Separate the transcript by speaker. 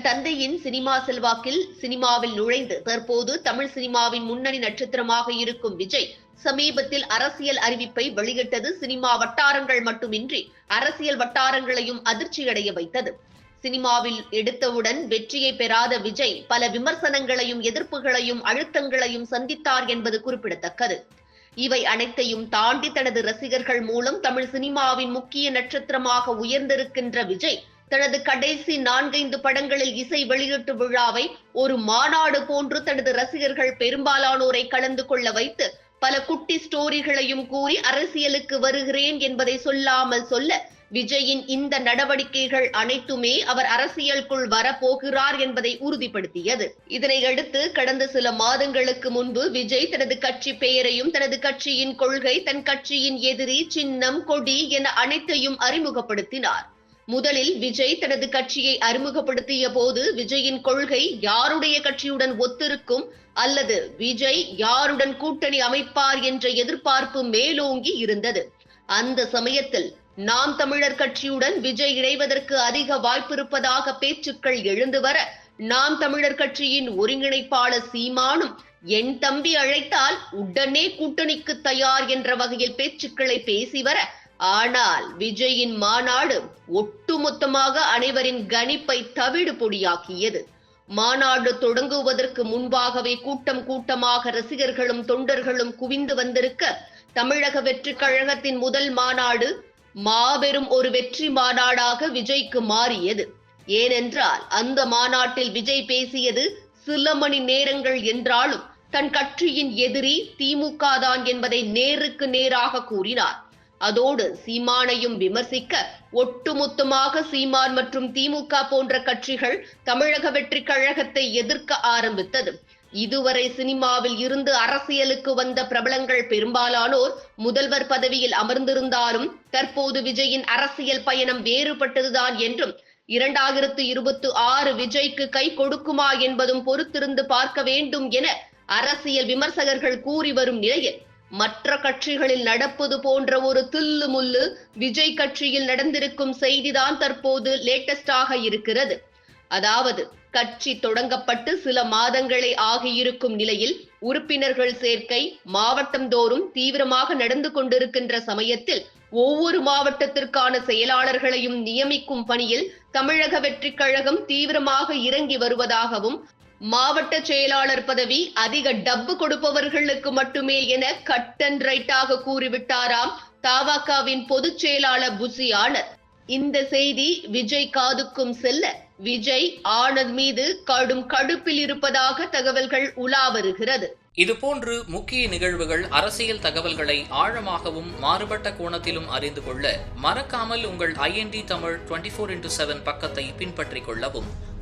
Speaker 1: தன் தந்தையின் சினிமா செல்வாக்கில் சினிமாவில் நுழைந்து தற்போது தமிழ் சினிமாவின் முன்னணி நட்சத்திரமாக இருக்கும் விஜய் சமீபத்தில் அரசியல் அறிவிப்பை வெளியிட்டது. சினிமா வட்டாரங்கள் மட்டுமின்றி அரசியல் வட்டாரங்களையும் அதிர்ச்சியடைய வைத்தது. சினிமாவில் எடுத்தவுடன் வெற்றியை பெறாத விஜய் பல விமர்சனங்களையும் எதிர்ப்புகளையும் அழுத்தங்களையும் சந்தித்தார் என்பது குறிப்பிடத்தக்கது. இவை அனைத்தையும் தாண்டி தனது ரசிகர்கள் மூலம் தமிழ் சினிமாவின் முக்கிய நட்சத்திரமாக உயர்ந்திருக்கின்ற விஜய் தனது கடைசி நான்கைந்து படங்களில் இசை வெளியீட்டு விழாவை ஒரு மாநாடு போன்று தனது ரசிகர்கள் பெரும்பாலானோரை கலந்து கொள்ள வைத்து பல குட்டி ஸ்டோரிகளையும் கூறி அரசியலுக்கு வருகிறேன் என்பதை சொல்லாமல் சொல்ல விஜயின் இந்த நடவடிக்கைகள் அனைத்துமே அவர் அரசியலுக்குள் வரப்போகிறார் என்பதை உறுதிப்படுத்தியது. இதனை அடுத்து கடந்த சில மாதங்களுக்கு முன்பு விஜய் தனது கட்சி பெயரையும் தனது கட்சியின் கொள்கை தன் கட்சியின் எதிரி சின்னம் கொடி என அனைத்தையும் அறிமுகப்படுத்தினார். முதலில் விஜய் தனது கட்சியை அறிமுகப்படுத்திய போது விஜயின் கொள்கை யாருடைய கட்சியுடன் ஒத்திருக்கும் அல்லது விஜய் யாருடன் கூட்டணி அமைப்பார் என்ற எதிர்பார்ப்பு மேலோங்கி இருந்தது. அந்த சமயத்தில் நாம் தமிழர் கட்சியுடன் விஜய் இணைவதற்கு அதிக வாய்ப்பிருப்பதாக பேச்சுக்கள் எழுந்து வர நாம் தமிழர் கட்சியின் ஒருங்கிணைப்பாளர் சீமானும் என் தம்பி அழைத்தால் உடனே கூட்டணிக்கு தயார் என்ற வகையில் பேச்சுக்களை பேசி வர ஆனால் விஜயின் மாநாடு ஒட்டுமொத்தமாக அனைவரின் கணிப்பை தவிடு பொடியாக்கியது. மாநாடு தொடங்குவதற்கு முன்பாகவே கூட்டம் கூட்டமாக ரசிகர்களும் தொண்டர்களும் குவிந்து வந்திருக்க தமிழக வெற்றி கழகத்தின் முதல் மாநாடு மாபெரும் ஒரு வெற்றி மாநாடாக விஜய்க்கு மாறியது. ஏனென்றால் அந்த மாநாட்டில் விஜய் பேசியது சில மணி நேரங்கள் என்றாலும் தன் கட்சியின் எதிரி திமுக தான் என்பதை நேருக்கு நேராக கூறினார். அதோடு சீமானையும் விமர்சிக்க ஒட்டுமொத்தமாக சீமான் மற்றும் திமுக போன்ற கட்சிகள் தமிழக வெற்றி கழகத்தை எதிர்க்க ஆரம்பித்தது. இதுவரை சினிமாவில் இருந்து அரசியலுக்கு வந்த பிரபலங்கள் பெரும்பாலானோர் முதல்வர் பதவியில் அமர்ந்திருந்தாலும் தற்போது விஜயின் அரசியல் பயணம் வேறுபட்டதுதான் என்றும் இரண்டாயிரத்து இருபத்தி ஆறு விஜய்க்கு கை கொடுக்குமா என்பதும் பொறுத்திருந்து பார்க்க வேண்டும் என அரசியல் விமர்சகர்கள் கூறி வரும் நிலையில் மற்ற கட்சிகளில் நடப்பது போன்ற ஒரு தில்லு முள்ளு விஜய் கட்சியில் நடந்திருக்கும் செய்திதான் தற்போது லேட்டஸ்டாக இருக்கிறது. அதாவது கட்சி தொடங்கப்பட்டு சில மாதங்களே ஆகியிருக்கும் நிலையில் உறுப்பினர்கள் சேர்க்கை மாவட்டம் தோறும் தீவிரமாக நடந்து கொண்டிருக்கின்ற சமயத்தில் ஒவ்வொரு மாவட்டத்திற்கான செயலாளர்களையும் நியமிக்கும் பணியில் தமிழக வெற்றிக் கழகம் தீவிரமாக இறங்கி வருவதாகவும் மாவட்ட செயலாளர் பதவி அதிக டப்பு கொடுப்பவர்களுக்கு மட்டுமே என கட் அண்ட் ரைட்டாக கூறிவிட்டாராம் தாவாக்காவின் பொதுச் செயலாளர் புசி ஆனந்த். இந்த செய்தி விஜய் காதுக்கும் செல்ல விஜய் ஆனந்த் மீது கடும் கடுப்பில் இருப்பதாக தகவல்கள் உலா வருகிறது.
Speaker 2: இதுபோன்று முக்கிய நிகழ்வுகள் அரசியல் தகவல்களை ஆழமாகவும் மாறுபட்ட கோணத்திலும் அறிந்து கொள்ள மறக்காமல் உங்கள் IND Tamil twenty four into seven பக்கத்தை பின்பற்றிக் கொள்ளவும்.